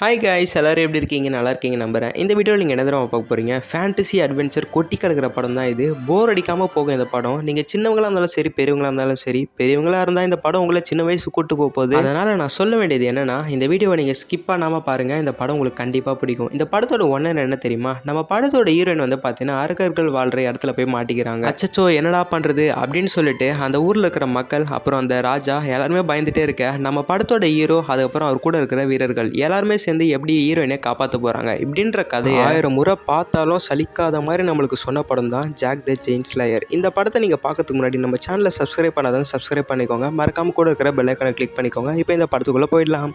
Hi guys எல்லோரும் எப்படி இருக்கீங்க? நல்லா இருக்கீங்க நம்புகிறேன் இந்த வீடியோவில் நீங்கள் என்ன தடவை பார்க்க போகிறீங்க ஃபேண்டசி அட்வென்ச்சர் கொட்டி கிடக்கிற படம் தான் இது. போர் அடிக்காமல் போகும் இந்த படம். நீங்கள் சின்னவங்களாக இருந்தாலும் சரி பெரியவங்களாக இருந்தாலும் சரி பெரியவங்களாக இருந்தால் இந்த படம் உங்களை சின்ன வயசு கூட்டு போக போகுது. அதனால் நான் சொல்ல வேண்டியது என்னென்னா இந்த வீடியோவை நீங்கள் ஸ்கிப் பண்ணாமல் பாருங்கள் இந்த படம் உங்களுக்கு கண்டிப்பாக பிடிக்கும். இந்த படத்தோட ஒன்று என்ன தெரியுமா? நம்ம படத்தோட ஹீரோயின் வந்து பார்த்தீங்கன்னா அரக்கர்கள் வாழ்கிற இடத்துல போய் மாட்டிக்கிறாங்க. அச்சச்சோ என்னடா பண்ணுறது அப்படின்னு சொல்லிட்டு அந்த ஊரில் இருக்கிற மக்கள் அப்புறம் அந்த ராஜா எல்லாருமே பயந்துகிட்டே இருக்க நம்ம படத்தோட ஹீரோ அதுக்கப்புறம் அவர் கூட இருக்கிற வீரர்கள் எல்லாருமே சேர்ந்து எப்படி ஹீரோயினை காப்பாற்ற போகிறாங்க இப்படின்ற கதையை ஆயிரம் முறை பார்த்தாலும் சலிக்காத மாதிரி நம்மளுக்கு சொன்ன படம் தான் ஜாக் த ஜெயின்ஸ் லேயர் இந்த படத்தை நீங்கள் பார்க்கறதுக்கு முன்னாடி நம்ம சேனலை சப்ஸ்கிரைப் பண்ணாதவங்க சப்ஸ்கிரைப் பண்ணிக்கோங்க. மறக்காம கூட இருக்கிற பெல்லைக்கான கிளிக் பண்ணிக்கோங்க. இப்போ இந்த படத்துக்குள்ளே போயிடலாம்.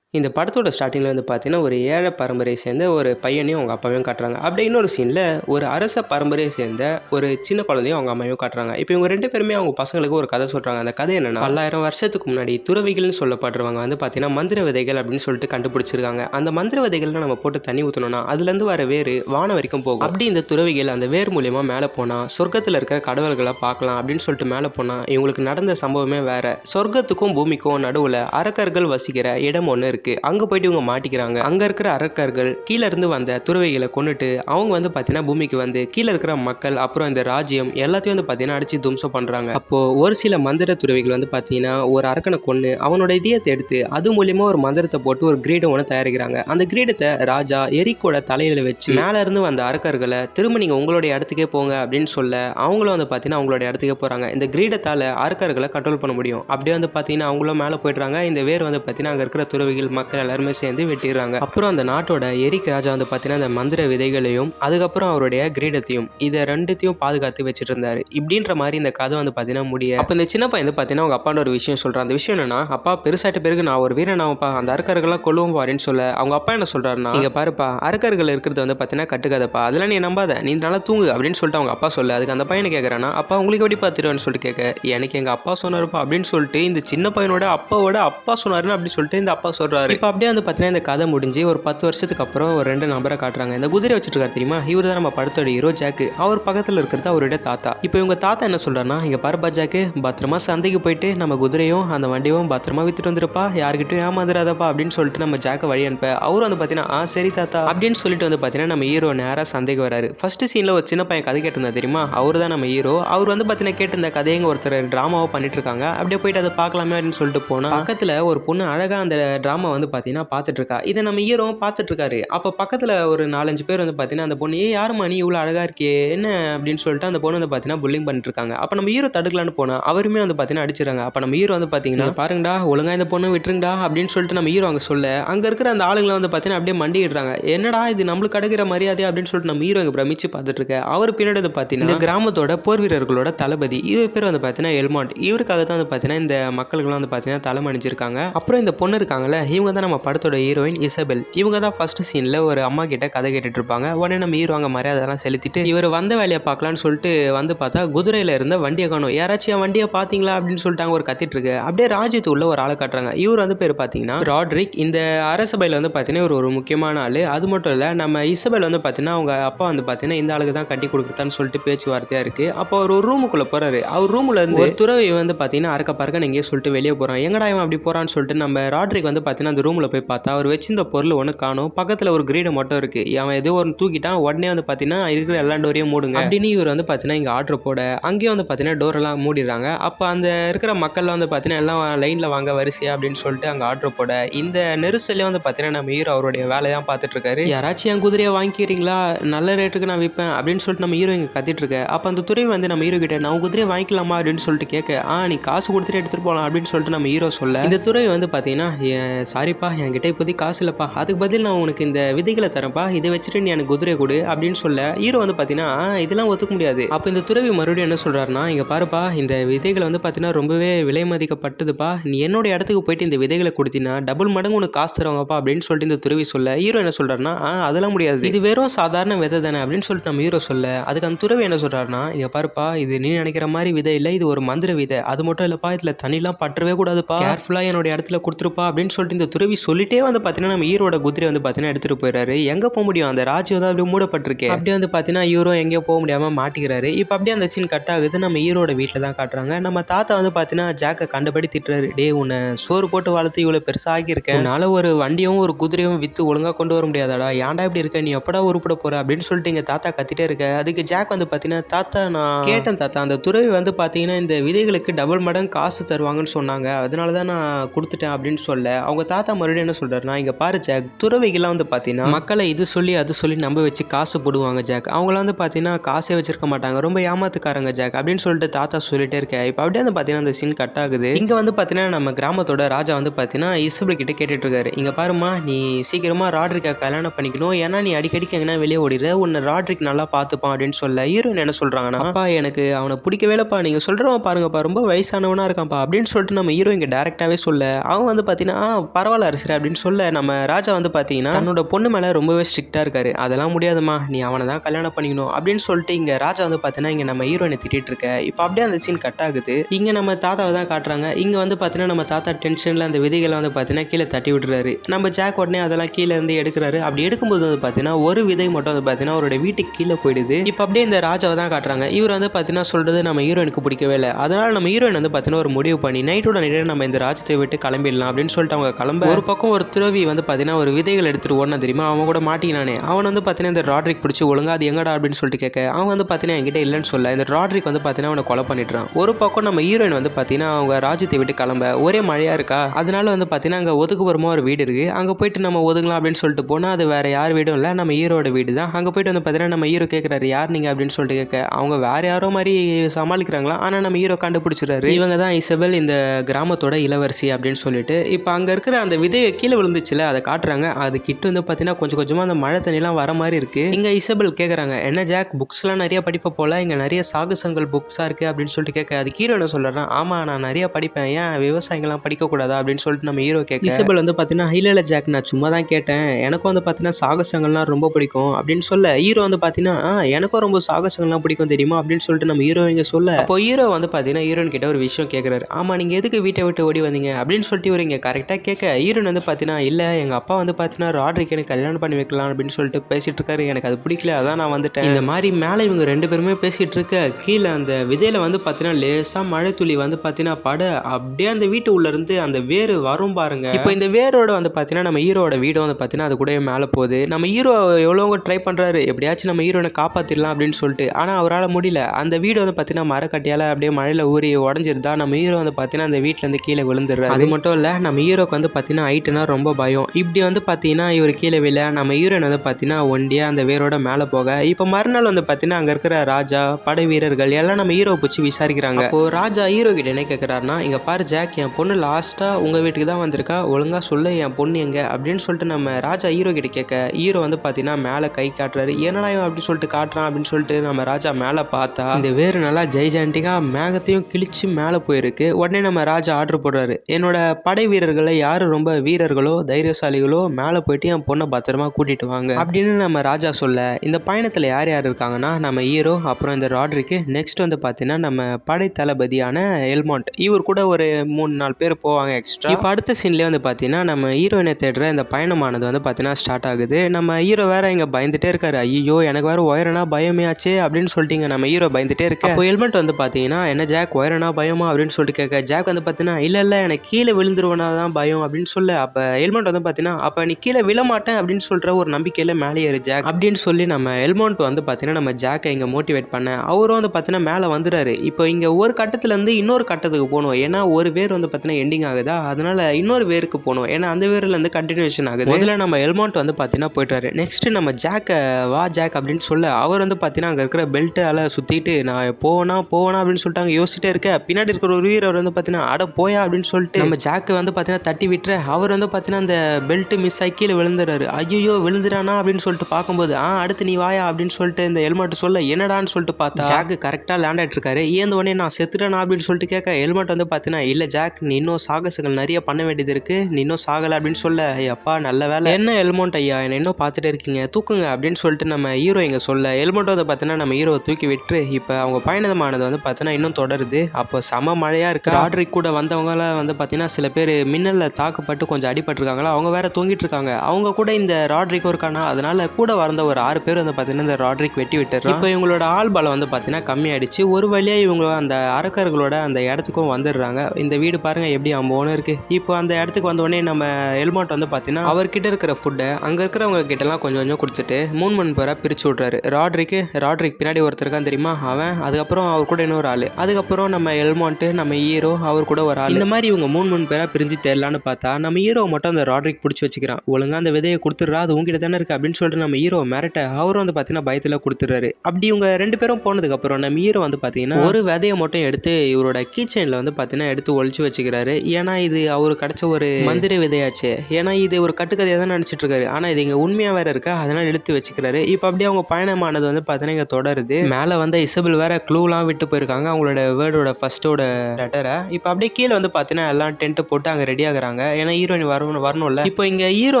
இந்த படத்தோட ஸ்டார்டிங்கில் வந்து பார்த்தீங்கன்னா ஒரு ஏழை பரம்பரையை சேர்ந்த ஒரு பையனையும் அவங்க அப்பாவையும் காட்டுறாங்க. அப்படி இன்னொரு சீனில் ஒரு அரச பரம்பரையை சேர்ந்த ஒரு சின்ன குழந்தையும் அவங்க அம்மாவையும் காட்டுறாங்க. இப்போ இவங்க ரெண்டு பேருமே அவங்க பசங்களுக்கு ஒரு கதை சொல்கிறாங்க அந்த கதை என்னன்னா பல்லாயிரம் வருஷத்துக்கு முன்னாடி துறவிகள்னு சொல்லப்படுறவங்க வந்து பார்த்தீங்கன்னா மந்திர விதைகள் அப்படின்னு சொல்லிட்டு கண்டுபிடிச்சிருக்காங்க. அந்த மந்திர விதைகள்லாம் நம்ம போட்டு தண்ணி ஊற்றணும்னா அதுலேருந்து வர வேறு வானம் வரைக்கும் போகும். அப்படி இந்த துறவிகள் அந்த வேர் மூலியமாக மேலே போனால் சொர்க்கத்தில் இருக்கிற கடவுள்களை பார்க்கலாம் அப்படின்னு சொல்லிட்டு மேலே போனால் இவங்களுக்கு நடந்த சம்பவமே வேறு. சொர்க்கத்துக்கும் பூமிக்கும் நடுவில் அரக்கர்கள் வசிக்கிற இடம் ஒன்று இருக்குது இருக்கு. அங்கே போயிட்டு இவங்க மாட்டிக்கிறாங்க. அங்கே இருக்கிற அரக்கர்கள் கீழே இருந்து வந்த துறவிகளை கொண்டுட்டு அவங்க வந்து பாத்தீங்கன்னா பூமிக்கு வந்து கீழே இருக்கிற மக்கள் அப்புறம் இந்த ராஜ்யம் எல்லாத்தையும் வந்து பார்த்தீங்கன்னா அடிச்சு தும்சம் பண்ணுறாங்க அப்போ ஒரு சில மந்திர துறவிகள் வந்து பாத்தீங்கன்னா ஒரு அரக்கனை கொண்டு அவனோட இதயத்தை எடுத்து அது மூலியமா ஒரு மந்திரத்தை போட்டு ஒரு கிரீடம் ஒன்று தயாரிக்கிறாங்க. அந்த கிரீடத்தை ராஜா எரிக்கோட தலையில வச்சு மேல இருந்து வந்த அரக்கர்களை திரும்ப நீங்க உங்களுடைய இடத்துக்கே போங்க அப்படின்னு சொல்ல அவங்களும் வந்து பார்த்தீங்கன்னா அவங்களோட இடத்துக்கே போறாங்க. இந்த கிரீடத்தால அரக்கர்களை கண்ட்ரோல் பண்ண முடியும். அப்படியே வந்து பார்த்தீங்கன்னா அவங்களும் மேலே போயிடுறாங்க. இந்த வேர் வந்து பாத்தீங்கன்னா அங்கே இருக்கிற துறவிகள் மக்கள் எல்லாருமே சேர்ந்து வெட்டிடுறாங்க. அப்புறம் அந்த நாட்டோட எரிக் ராஜா வந்து பார்த்தீங்கன்னா அந்த மந்திர விதைகளையும் அதுக்கப்புறம் அவருடைய கிரீடத்தையும் இதை ரெண்டுத்தையும் பாதுகாத்து வச்சுட்டு இருந்தாரு இப்படின்ற மாதிரி இந்த கதை வந்து பார்த்தீங்கன்னா முடிய அப்போ இந்த சின்ன பையன் வந்து பார்த்தீங்கன்னா அவங்க அப்பாண்ட ஒரு விஷயம் சொல்கிறான் அந்த விஷயம் என்னன்னா அப்பா பெருசாட்ட பிறகு நான் ஒரு வீரன் ஆகும்ப்பா அந்த அரக்கர்கள்லாம் கொள்ளுவோம் பாருன்னு சொல்ல அவங்க அப்பா என்ன சொல்கிறாருன்னா இங்கே பாருப்பா அரக்கர்கள் இருக்கிறது வந்து பார்த்தீங்கன்னா கட்டுக்காதப்பா. அதெல்லாம் நீ நம்பாத நீ நல்லா தூங்கு அப்படின்னு சொல்லிட்டு அவங்க அப்பா சொல்ல அதுக்கு அந்த பையனை கேட்குறானா அப்பா உங்களுக்கு எப்படி பார்த்துருவேன்னு சொல்லிட்டு கேட்க எனக்கு எங்கள் அப்பா சொன்னார்ப்பா அப்படின்னு சொல்லிட்டு இந்த சின்ன பையனோட அப்பாவோட அப்பா சொன்னாருன்னு அப்படின்னு சொல்லிட்டு இந்த அப்பா சொல்கிறாரு இப்போ அப்படியே வந்து பார்த்தீங்கன்னா இந்த கதை முடிஞ்சு ஒரு பத்து வருஷத்துக்கு அப்புறம் ஒரு ரெண்டு நபரை காட்டுறாங்க. இந்த குதிரை வச்சுட்டு தெரியுமா? இவர் தான் நம்ம படத்தோட ஹீரோ ஜாக்கு அவர் பக்கத்தில் இருக்கிறது அவருடைய தாத்தா. இப்போ இவங்க தாத்தா என்ன சொல்றாருன்னா இங்கே பாருப்பா ஜாக்கு பத்திரமா சந்தைக்கு போயிட்டு நம்ம குதிரையும் அந்த வண்டியும் பத்திரமா வித்துட்டு வந்துருப்பா. யார்கிட்டயும் ஏமாந்துடாதப்பா அப்படின்னு சொல்லிட்டு நம்ம ஜாக்கை வழி அனுப்ப. அவரும் வந்து பார்த்தீங்கன்னா ஆ சரி தாத்தா அப்படின்னு சொல்லிட்டு வந்து பார்த்தீங்கன்னா நம்ம ஹீரோ நேராக சந்தைக்கு வராரு. ஃபர்ஸ்ட் சீனில் ஒரு சின்ன பையன் கதை கேட்டிருந்தா தெரியுமா? அவர் தான் நம்ம ஹீரோ. அவர் வந்து பார்த்தீங்கன்னா கேட்டிருந்த கதையங்க ஒருத்தர் ட்ராமாவை பண்ணிட்டு இருக்காங்க. அப்படியே போயிட்டு அதை பார்க்கலாமே அப்படின்னு சொல்லிட்டு போனால் பக்கத்தில் ஒரு பொண்ணு அழகாக அந்த ட்ராமா வந்து பார்த்தீங்கன்னா பார்த்துட்டு இருக்கா இதை நம்ம ஹீரோவும் பார்த்துட்டு இருக்காரு அப்போ பக்கத்தில் ஒரு நாலஞ்சு பேர் வந்து பார்த்தீங்கன்னா அந்த பொண்ணு ஏ யாரும்மா நீ இவ்வளோ அழகா இருக்கே? என்ன? அப்படின்னு சொல்லிட்டு அந்த பொண்ணு வந்து பார்த்தீங்கன்னா புல்லிங் பண்ணிட்டு இருக்காங்க அப்போ நம்ம ஹீரோ தடுக்கலான்னு போனா அவருமே வந்து பார்த்தீங்கன்னா அடிச்சிடறாங்க. அப்போ நம்ம ஹீரோ வந்து பார்த்தீங்கன்னா பாருங்கடா ஒழுங்கா இந்த பொண்ணு விட்டுருங்கடா அப்படின்னு சொல்லிட்டு நம்ம ஹீரோ அங்கே சொல்ல அங்கே இருக்கிற அந்த ஆளுங்களை வந்து பார்த்தீங்கன்னா அப்படியே மண்டிடுறாங்க என்னடா இது? நம்மளுக்கு கிடைக்கிற மரியாதை அப்படின்னு சொல்லிட்டு நம்ம ஹீரோ இங்கே பிரமிச்சு பார்த்துட்டு இருக்க அவர் பின்னாடி வந்து பார்த்தீங்கன்னா இந்த கிராமத்தோட போர் வீரர்களோட தளபதி. இவர் பேர் வந்து பார்த்தீங்கன்னா எல்மாண்ட். இவருக்காக தான் வந்து பார்த்தீங்கன்னா இந்த மக்களுக்குலாம் வந்து பார்த்தீங்கன்னா தலைமை அணிஞ்சிருக்காங்க அப்புறம் இந்த பொண்ணு இருக்காங்கல்ல இவங்க தான் நம்ம படத்தோட ஹீரோயின் இசபெல். இவங்க தான் ஃபர்ஸ்ட் சீனில் ஒரு அம்மா கிட்ட கதை கேட்டுட்டு இருப்பாங்க. உடனே நம்ம ஹீரோ அங்கே மரியாதைலாம் செலுத்திட்டு இவர் வந்த வேலையை பார்க்கலான்னு சொல்லிட்டு வந்து பார்த்தா குதிரையில இருந்த வண்டியை காணும். யாராச்சும் என் வண்டியை பார்த்தீங்களா அப்படின்னு சொல்லிட்டு அங்க ஒரு கத்திட்டு இருக்கு. அப்படியே ராஜ்யத்து உள்ள ஒரு ஆளை காட்டுறாங்க. இவர் வந்து பேர் பார்த்தீங்கன்னா ராட்ரிக் இந்த அரசபையில் வந்து பார்த்தீங்கன்னா இவர் ஒரு முக்கியமான ஆள். அது மட்டும் இல்லை நம்ம இசபெல் வந்து பார்த்தீங்கன்னா அவங்க அப்பா வந்து பார்த்தீங்கன்னா இந்த ஆளுக்கு தான் கட்டி கொடுக்குதான்னு சொல்லிட்டு பேச்சுவார்த்தையாக இருக்கு. அப்போ அவர் ஒரு ரூமுக்குள்ளே போறாரு. அவர் ரூம்ல இருந்து ஒரு துறவி வந்து பார்த்தீங்கன்னா அறக்க பறக்க எங்கேயோ சொல்லிட்டு வெளியே போகிறான் எங்கடா இவன் அப்படி போறான்னு சொல்லிட்டு நம்ம ராட்ரிக் வந்து பார்த்தீங்கன்னா அந்த ரூமில் போய் பார்த்தா அவர் வச்சிருந்த பொருள் ஒன்று காணும். பக்கத்தில் ஒரு கிரீடு மட்டும் இருக்குது அவன் ஏதோ ஒன்று தூக்கிட்டான். உடனே வந்து பார்த்தீங்கன்னா இருக்கிற எல்லா டோரையும் மூடுங்க. அப்படின்னு இவர் வந்து பார்த்தீங்கன்னா இங்கே ஆர்டர் போட அங்கேயும் வந்து பார்த்தீங்கன்னா டோரெல்லாம் மூடிடுறாங்க. அப்போ அந்த இருக்கிற மக்கள் வந்து பார்த்தீங்கன்னா எல்லாம் லைனில் வாங்க வரிசையா அப்படின்னு சொல்லிட்டு அங்கே ஆர்டர் போட இந்த நெரிசலே வந்து பார்த்தீங்கன்னா நம்ம ஹீரோ அவருடைய வேலையாக பார்த்துட்டு இருக்காரு. யாராச்சும் என் குதிரையை வாங்கிக்கிறீங்களா? நல்ல ரேட்டுக்கு நான் விற்பேன் அப்படின்னு சொல்லிட்டு நம்ம ஹீரோ இங்கே கத்திட்டு இருக்க. அப்போ அந்த துறை வந்து நம்ம ஹீரோ கிட்ட நான் குதிரையை வாங்கிக்கலாமா? அப்படின்னு சொல்லிட்டு கேட்க ஆ நீ காசு கொடுத்துட்டு எடுத்துகிட்டு போகலாம் அப்படின்னு சொல்லிட்டு நம்ம ஹீரோ சொல்ல இந்த துறை வந்து பார்த்தீங்கன்னா "என் சாரிப்பா என்கிட்ட இப்போதைக்கு காசு இல்லைப்பா. அதுக்கு பதில் நான் உனக்கு இந்த விதைகளை தரேன்ப்பா. இதை வச்சுட்டு நீ எனக்கு குதிரை கொடு அப்படின்னு சொல்ல ஹீரோ வந்து பார்த்தீங்கன்னா இதெல்லாம் ஒத்துக்க முடியாது. அப்போ இந்த துறவி மறுபடியும் என்ன சொல்கிறாருன்னா இங்கே பாருப்பா இந்த விதைகளை வந்து பார்த்தீங்கன்னா ரொம்பவே விலை மதிக்கப்பட்டதுப்பா. நீ என்னோட இடத்துக்கு போயிட்டு இந்த விதைகளை கொடுத்தீங்கன்னா டபுள் மடங்கு உனக்கு காசு தருவாங்கப்பா அப்படின்னு சொல்லிட்டு இந்த துறவி சொல்ல ஹீரோ என்ன சொல்கிறாருன்னா அதெல்லாம் முடியாது. இது வெறும் சாதாரண விதை தானே அப்படின்னு சொல்லிட்டு நம்ம ஹீரோ சொல்ல அதுக்கு அந்த துறவி என்ன சொல்கிறாருன்னா இங்கே பாருப்பா இது நீ நினைக்கிற மாதிரி விதை இல்லை. இது ஒரு மந்திர விதை. அது மட்டும் இல்லைப்பா இதில் தண்ணிலாம் பற்றவே கூடாதுப்பா. கேர்ஃபுல்லாக என்னோட இடத்துல கொடுத்துருப்பா அப்படின்னு சொல்லிட்டு இந்த துறவி சொல்லிட்டே வந்து பார்த்தீங்கன்னா நம்ம ஈரோட குதிரை வந்து பார்த்தீங்கன்னா எடுத்துகிட்டு போயிடுறாரு. எங்கே போக முடியும்? அந்த ராஜ்யம் தான் அப்படியே மூடப்பட்டிருக்கு. அப்படியே வந்து பார்த்தீங்கன்னா ஹீரோ எங்கேயும் போக முடியாமல் மாட்டிக்கிறாரு. இப்போ அப்படியே அந்த சீன் கட் ஆகுது. நம்ம ஈரோட வீட்டில் தான் காட்டுறாங்க. நம்ம தாத்தா வந்து பார்த்தீங்கன்னா ஜாக்கை கண்டுபடி திட்டுறாரு. டே உன்னை சோறு போட்டு வளர்த்து இவ்வளோ பெருசாக ஆகியிருக்கேன் ஒரு வண்டியும் ஒரு குதிரையும் விற்று ஒழுங்காக கொண்டு வர முடியாதாடா. ஏன்டா இப்படி இருக்க? நீ எப்படா உருப்பட போகிற அப்படின்னு சொல்லிட்டு எங்கள் தாத்தா கத்திட்டே இருக்க. அதுக்கு ஜாக் வந்து பார்த்தீங்கன்னா தாத்தா நான் கேட்டேன் தாத்தா. அந்த துறவி வந்து பார்த்தீங்கன்னா இந்த விதைகளுக்கு டபுள் மடங்கு காசு தருவாங்கன்னு சொன்னாங்க. அதனால தான் நான் கொடுத்துட்டேன் அப்படின்னு சொல்ல. அவங்க தாத்தா மறுபடியும் என்ன சொல்றாருன்னா இங்கே பாரு ஜாக். துறவைகள்லாம் வந்து பார்த்தீங்கன்னா மக்களை இது சொல்லி அது சொல்லி நம்ப வச்சு காசு போடுவாங்க ஜாக். அவங்களாம் வந்து பார்த்தீங்கன்னா காசே வச்சிருக்க மாட்டாங்க. ரொம்ப ஏமாத்துக்காரங்க ஜாக். அப்படின்னு சொல்லிட்டு தாத்தா சொல்லிட்டே இருக்கேன் இப்போ அப்படியே வந்து பார்த்தீங்கன்னா அந்த சீன் கட் ஆகுது. இங்கே வந்து பார்த்தீங்கன்னா நம்ம கிராமத்தோட ராஜா வந்து பார்த்தீங்கன்னா இசுபிள் கிட்ட கேட்டுட்டு இருக்காரு. இங்கே பாருமா நீ சீக்கிரமா ராட்ரிக்கா கல்யாணம் பண்ணிக்கணும். ஏன்னா நீ அடிக்கடிக்கு எங்கன்னா வெளியே ஓடிடுற உன்னை ராட்ரிக் நல்லா பார்த்துப்பான் அப்படின்னு சொல்ல ஹீரோயின் என்ன சொல்றாங்கன்னா அப்பா எனக்கு அவனை பிடிக்கவே இல்லைப்பா. நீங்க சொல்றவன் பாருங்கப்பா. ரொம்ப வயசானவனா இருக்கான்ப்பா. அப்படின்னு சொல்லிட்டு நம்ம ஹீரோ இங்கே டேரெக்டாகவே சொல்ல அவன் வந்து பார்த்தீங்கன்னா பரவாயில்ல அரசரே அப்படின்னு சொல்ல நம்ம ராஜா வந்து பார்த்தீங்கன்னா தன்னோட பொண்ணு மேலே ரொம்பவே ஸ்ட்ரிக்டாக இருக்காரு. அதெல்லாம் முடியாதும்மா. நீ அவனை தான் கல்யாணம் பண்ணிக்கணும் அப்படின்னு சொல்லிட்டு இங்கே ராஜா வந்து பார்த்தீங்கன்னா இங்கே நம்ம ஹீரோயினை திட்டிகிட்டு இருக்க. இப்போ அப்படியே அந்த சீன் கட் ஆகுது. இங்கே நம்ம தாத்தாவை தான் காட்டுறாங்க. இங்கே வந்து பார்த்தீங்கன்னா நம்ம தாத்தா டென்ஷனில் அந்த விதைகளை வந்து பார்த்தீங்கன்னா கீழே தட்டி விட்டுறாரு. நம்ம ஜாக் உடனே அதெல்லாம் கீழே இருந்து எடுக்கிறாரு. அப்படி எடுக்கும்போது வந்து பார்த்தீங்கன்னா ஒரு விதை மட்டும் வந்து பார்த்தீங்கன்னா அவரோட வீட்டுக்கு கீழே போயிடுது. இப்போ அப்படியே இந்த ராஜாவை தான் காட்டுறாங்க. இவர் வந்து பார்த்தீங்கன்னா சொல்கிறது நம்ம ஹீரோயினுக்கு பிடிக்கவே இல்லை. அதனால் நம்ம ஹீரோயின் வந்து பார்த்தீங்கன்னா ஒரு முடிவு பண்ணி நைட்டோட நைட்டே நம்ம இந்த ராஜத்தை விட்டு கிளம்பிடலாம் அப்படின்னு சொல்லிட்டு அவங்க கிளம்ப ஒரு பக்கம் ஒரு துறவி வந்து பார்த்தீங்கன்னா ஒரு விதைகள் எடுத்துட்டு ஓடனா தெரியுமா? அவன் கூட மாட்டினானே அவன் வந்து பார்த்தீங்கன்னா இந்த ராட்ரிக் பிடிச்சி ஒழுங்கா அது எங்கடா அப்படின்னு சொல்லிட்டு கேட்க அவன் வந்து பார்த்தீங்கன்னா என்கிட்ட இல்லைன்னு சொல்ல. இந்த ராட்ரிக் வந்து பார்த்தீங்கன்னா அவனை கொலை பண்ணிடுறான். ஒரு பக்கம் நம்ம ஹீரோயின் வந்து பார்த்தீங்கன்னா அவங்க ராஜ்யத்தை விட்டு கிளம்ப. ஒரே மழையா இருக்கா? அதனால வந்து பார்த்தீங்கன்னா அங்கே ஒதுக்குப்புறமா ஒரு வீடு இருக்கு. அங்கே போயிட்டு நம்ம ஒதுங்கலாம் அப்படின்னு சொல்லிட்டு போனால் அது வேற யார் வீடும் இல்லை. நம்ம ஹீரோட வீடு தான். அங்கே போயிட்டு வந்து பார்த்தீங்கன்னா நம்ம ஹீரோ கேட்குறாரு யார் நீங்கள் அப்படின்னு சொல்லிட்டு கேட்க அவங்க வேற யாரோ மாதிரி சமாளிக்கிறாங்களா? ஆனால் நம்ம ஹீரோ கண்டுபிடிச்சிடுறாரு. இவங்க தான் இசபெல் இந்த கிராமத்தோட இளவரசி அப்படின்னு சொல்லிட்டு. இப்போ அங்கே இருக்கிற அந்த விதையை கீழே விழுந்துச்சுல அதை காட்டுறாங்க. அது கிட்ட வந்து பார்த்தீங்கன்னா கொஞ்சம் கொஞ்சமாக அந்த மழை தண்ணிலாம் வர மாதிரி இருக்கு. இங்கே இசபெல் கேட்குறாங்க என்ன ஜாக் புக்ஸ்லாம் நிறைய படிப்ப போல? இங்கே நிறைய சாகசங்கள் புக்ஸாக இருக்கு அப்படின்னு சொல்லிட்டு கேட்க அது ஹீரோ என்ன சொல்கிறான் ஆமாம் நான் நிறைய படிப்பேன். ஏன் விவசாயிகள்லாம் படிக்கக்கூடாதா அப்படின்னு சொல்லிட்டு நம்ம ஹீரோ கேட்க இசபெல் வந்து பார்த்தீங்கன்னா இல்லை ஜாக் நான் சும்மா தான் கேட்டேன். எனக்கும் வந்து பார்த்தீங்கன்னா சாகசங்கள்லாம் ரொம்ப பிடிக்கும். அப்படின்னு சொல்ல ஹீரோ வந்து பார்த்தீங்கன்னா "ஆ, எனக்கும் ரொம்ப சாகசங்கள்லாம் பிடிக்கும் தெரியுமா? அப்படின்னு சொல்லிட்டு நம்ம ஹீரோ இங்கே சொல்ல அப்போ ஹீரோ வந்து பார்த்தீங்கன்னா ஹீரோயின் கிட்ட ஒரு விஷயம் கேட்குறாரு ஆமாம் நீங்கள் எதுக்கு வீட்டை விட்டு ஓடி வந்தீங்க? அப்படின்னு சொல்லிட்டு இவர் இங்கே கரெக்டாக கேட்க ஹீரோயின் வந்து பார்த்தீங்கன்னா இல்லை எங்கள் அப்பா வந்து பார்த்தீங்கன்னா ராட்ரிக் எனக்கு கல்யாணம் பண்ணி வைக்கலாம் அப்படின்னு சொல்லிட்டு பேசிகிட்டு இருக்காரு எனக்கு அது பிடிக்கல அதான் நான் வந்துட்டேன். இந்த மாதிரி மேலே இவங்க ரெண்டு பேருமே பேசிகிட்டு இருக்க கீழே அந்த விதையில் வந்து பார்த்தீங்கன்னா லேசாக மழை துளி வந்து பார்த்தீங்கன்னா பட அப்படியே அந்த வீட்டு உள்ளேருந்து அந்த வேறு வரும் பாருங்க. இப்போ இந்த வேரோட வந்து பார்த்தீங்கன்னா நம்ம ஹீரோட வீடு வந்து பார்த்தீங்கன்னா அது கூடவே மேலே போகுது. நம்ம ஹீரோ எவ்வளோங்க ட்ரை பண்ணுறாரு எப்படியாச்சும் நம்ம ஹீரோனை காப்பாற்றிடலாம் அப்படின்னு சொல்லிட்டு. ஆனால் அவரால் முடியல. அந்த வீடு வந்து பார்த்தீங்கன்னா மரக்கட்டியால் அப்படியே மழையில் ஊறி உடஞ்சிருந்தா நம்ம ஹீரோ வந்து பார்த்தீங்கன்னா அந்த வீட்டிலேருந்து கீழே விழுந்துடுறாரு. அது மட்டும் இல்லை நம்ம ஹீரோக்கு வந்து பார்த்தீங்கன்னா ஹைட்டுனா ரொம்ப பயம். இப்படி வந்து பார்த்தீங்கன்னா இவர் கீழே விழ நம்ம ஹீரோயின் வந்து பார்த்தீங்கன்னா ஒண்டியாக அந்த வேரோட மேலே போக. இப்போ மறுநாள் வந்து பார்த்தீங்கன்னா அங்கே இருக்கிற ராஜா படை வீரர்கள் எல்லாம் நம்ம ஹீரோ பிடிச்சி விசாரிக்கிறாங்க. அப்போ ராஜா ஹீரோ கிட்ட என்ன கேட்குறாருன்னா இங்கே பாரு ஜாக் என் பொண்ணு லாஸ்ட்டாக உங்கள் வீட்டுக்கு தான் வந்திருக்கா. ஒழுங்காக சொல்லு என் பொண்ணு எங்க? அப்படின்னு சொல்லிட்டு நம்ம ராஜா ஹீரோ கிட்ட கேட்க ஹீரோ வந்து பார்த்தீங்கன்னா மேலே கை காட்டுறாரு. என்னடா இவன் அப்படி சொல்லிட்டு காட்டுறான்? அப்படின்னு சொல்லிட்டு நம்ம ராஜா மேலே பார்த்தா இந்த வேறு நல்லா ஜெய்ஜாண்டிக்காக மேகத்தையும் கிழிச்சு மேலே போயிருக்கு. உடனே நம்ம ராஜா ஆர்டர் போடுறாரு. என்னோட படை வீரர்களை யார் ரொம்ப வீரர்களோ தைரியசாலிகளோ மேலே போயிட்டு என் பொண்ணை பத்திரமா கூட்டிட்டு வாங்க அப்படின்னு நம்ம ராஜா சொல்ல இந்த பயணத்தில் யார் யார் இருக்காங்கன்னா நம்ம ஹீரோ அப்புறம் இந்த ராட்ரிக்கு நெக்ஸ்ட் வந்து பார்த்தீங்கன்னா நம்ம படை தளபதியான எல்மாண்ட் இவர் கூட ஒரு மூணு நாலு பேர் போவாங்க எக்ஸ்ட்ரா இப்போ அடுத்த சீன்லேயே வந்து பார்த்தீங்கன்னா நம்ம ஹீரோயினை தேடுற இந்த பயணமானது வந்து பார்த்தீங்கன்னா ஸ்டார்ட் ஆகுது. நம்ம ஹீரோ வேற இங்கே பயந்துட்டே இருக்காரு. ஐயோ எனக்கு வேற ஒயரனா பயமே ஆச்சு அப்படின்னு சொல்லிட்டு நம்ம ஹீரோ பயந்துட்டே இருக்க. அப்போ ஹெல்மெட் வந்து பார்த்தீங்கன்னா என்ன ஜாக் ஒயரனா பயமா அப்படின்னு சொல்லிட்டு கேட்க ஜாக் வந்து பார்த்தீங்கன்னா இல்லை இல்லை எனக்கு கீழே விழுந்துருவனா தான் பயம் அப்படின்னு சொல்ல. அப்போ எல்மோண்ட் வந்து பார்த்தீங்கன்னா அப்போ நீ கீழே விழமாட்டேன் அப்படின்னு சொல்கிற ஒரு நம்பிக்கையில் மேலே ஏறு ஜாக். அப்படின்னு சொல்லி நம்ம ஹெல்மெட் வந்து பார்த்தீங்கன்னா நம்ம ஜாக்கை இங்கே மோட்டிவேட் பண்ண அவரும் வந்து பார்த்தீங்கன்னா மேலே வந்துடுறாரு. இப்போ இங்கே ஒரு கட்டத்துலேருந்து இன்னொரு கட்டத்துக்கு போகணும் ஏன்னா ஒரு வேர் வந்து பார்த்தீங்கன்னா எண்டிங் ஆகுதா? அதனால இன்னொரு வேருக்கு போகணும் ஏன்னா அந்த வேர்லேருந்து கண்டினியூஷன் ஆகுது. முதல்ல நம்ம ஹெல்மெட் வந்து பார்த்தீங்கன்னா போயிட்டாரு. நெக்ஸ்ட் நம்ம ஜாக்கை வா ஜாக் அப்படின்னு சொல்ல. அவர் வந்து பார்த்தீங்கன்னா அங்கே இருக்கிற பெல்ட்டால் சுற்றிட்டு நான் போவேனா போவேனா அப்படின்னு சொல்லிட்டு அங்கே யோசிச்சுட்டே இருக்க. பின்னாடி இருக்கிற ஒரு வீரர் வந்து பார்த்தீங்கன்னா அட போயா அப்படின்னு சொல்லிட்டு நம்ம ஜாக்கை வந்து பார்த்தீங்கன்னா தட்டி விட்டுற அவர் வந்து பார்த்தீங்கன்னா அந்த பெல்ட் மிஸ் ஆகி கீழே விழுந்துறாரு. ஐயோ விழுந்துறானா அப்படின்னு சொல்லிட்டு பார்க்கும்போது ஆ அடுத்து நீ வாயா? அப்படின்னு சொல்லிட்டு இந்த ஹெல்மெட் சொல்ல என்னடான்னு சொல்லிட்டு பார்த்தா ஜாக்கு கரெக்டாக லேண்ட் ஆகிட்டு இருக்காரு. ஏந்த உடனே நான் செத்துட்டேனா? அப்படின்னு சொல்லிட்டு கேட்க ஹெல்மெட் வந்து பார்த்தீங்கன்னா இல்லை ஜாக் நீ இன்னும் சாகசங்கள் நிறைய பண்ண வேண்டியது இருக்கு. நீ இன்னும் சாகலை அப்படின்னு சொல்ல "ஐய் அப்பா நல்ல வேலை. என்ன ஹெல்மெட் ஐயா? என்ன இன்னும் பார்த்துட்டே இருக்கீங்க. தூக்குங்க அப்படின்னு சொல்லிட்டு நம்ம ஹீரோ இங்கே சொல்ல ஹெல்மெட் வந்து பார்த்தீங்கன்னா நம்ம ஹீரோவை தூக்கி விட்டு இப்போ அவங்க பயணமானது வந்து பார்த்தீங்கன்னா இன்னும் தொடருது. அப்போ செம மழையாக இருக்கு. ராட்ரிக் கூட வந்தவங்களாம் வந்து பார்த்தீங்கன்னா சில பேர் மின்னலில் தாக்கு தாக்கப்பட்டு கொஞ்சம் அடிபட்டிருக்காங்களா? அவங்க வேற தூங்கிட்டு இருக்காங்க அவங்க கூட இந்த ராட்ரிக் இருக்கானா? அதனால கூட வந்த ஒரு ஆறு பேர் வந்து பார்த்தீங்கன்னா இந்த ராட்ரிக் வெட்டி விட்டுறான் இப்போ இவங்களோட ஆள் பலம் வந்து பார்த்தீங்கன்னா கம்மியாயிடுச்சு. ஒரு வழியா இவங்க அந்த அரக்கர்களோட அந்த இடத்துக்கும் வந்துடுறாங்க. இந்த வீடு பாருங்க எப்படி அம்போன்னு இருக்கு. இப்போ அந்த இடத்துக்கு வந்த உடனே நம்ம எல்மாட் வந்து பார்த்தீங்கன்னா அவர்கிட்ட இருக்கிற ஃபுட்டை அங்கே இருக்கிறவங்க கிட்டலாம் கொஞ்சம் கொஞ்சம் கொடுத்துட்டு மூணு மணி பேராக பிரிச்சு விட்றாரு. ராட்ரிக்கு ராட்ரிக் பின்னாடி ஒருத்தருக்கான் தெரியுமா? அவன். அதுக்கப்புறம் அவர் கூட இன்னொரு ஆள். அதுக்கப்புறம் நம்ம எல்மாண்ட்டு நம்ம ஹீரோ அவர் கூட ஒரு ஆள். இந்த மாதிரி இவங்க மூணு மூணு பேராக பிரிஞ்சு தேடலான்னு பார்த்தா நம்ம ஹீரோ மட்டும் அந்த ராட்ரிக் பிடிச்சி வச்சுக்கிறான். ஒழுங்காக அந்த விதையை கொடுத்துட்றா அது உங்ககிட்ட தானே இருக்கு அப்படின்னு சொல்லிட்டு நம்ம ஹீரோ மிரட்ட அவரும் வந்து பார்த்தீங்கன்னா பயத்தில் கொடுத்துறாரு அப்படி இவங்க ரெண்டு பேரும் போனதுக்கப்புறம் நம்ம ஹீரோ வந்து பார்த்தீங்கன்னா ஒரு விதையை மட்டும் எடுத்து இவரோட கீச்சனில் வந்து பார்த்தீங்கன்னா எடுத்து ஒழிச்சு வச்சுக்கிறாரு. ஏன்னா இது அவர் கிடச்ச ஒரு மந்திர விதையாச்சு. ஏன்னா இது ஒரு கட்டுக்கதையாக தான் நினச்சிட்டு இருக்காரு. ஆனால் இது இங்கே உண்மையாக வேற இருக்கா? அதனால் எடுத்து வச்சுக்கிறாரு. இப்போ அப்படியே அவங்க பயணமானது வந்து பார்த்தீங்கன்னா இங்கே தொடருது. மேலே வந்து இசபிள் வேற க்ளூலாம் விட்டு போயிருக்காங்க. அவங்களோட வேர்டோட ஃபர்ஸ்டோட லெட்டரை இப்போ அப்படியே கீழே வந்து பார்த்தீங்கன்னா எல்லாம் டென்ட்டு போட்டு அங்கே ரெடி ஆகுறாங்க. ஏன்னா ஹீரோயின் வரணும் வரணும்ல. இப்போ இங்கே ஹீரோ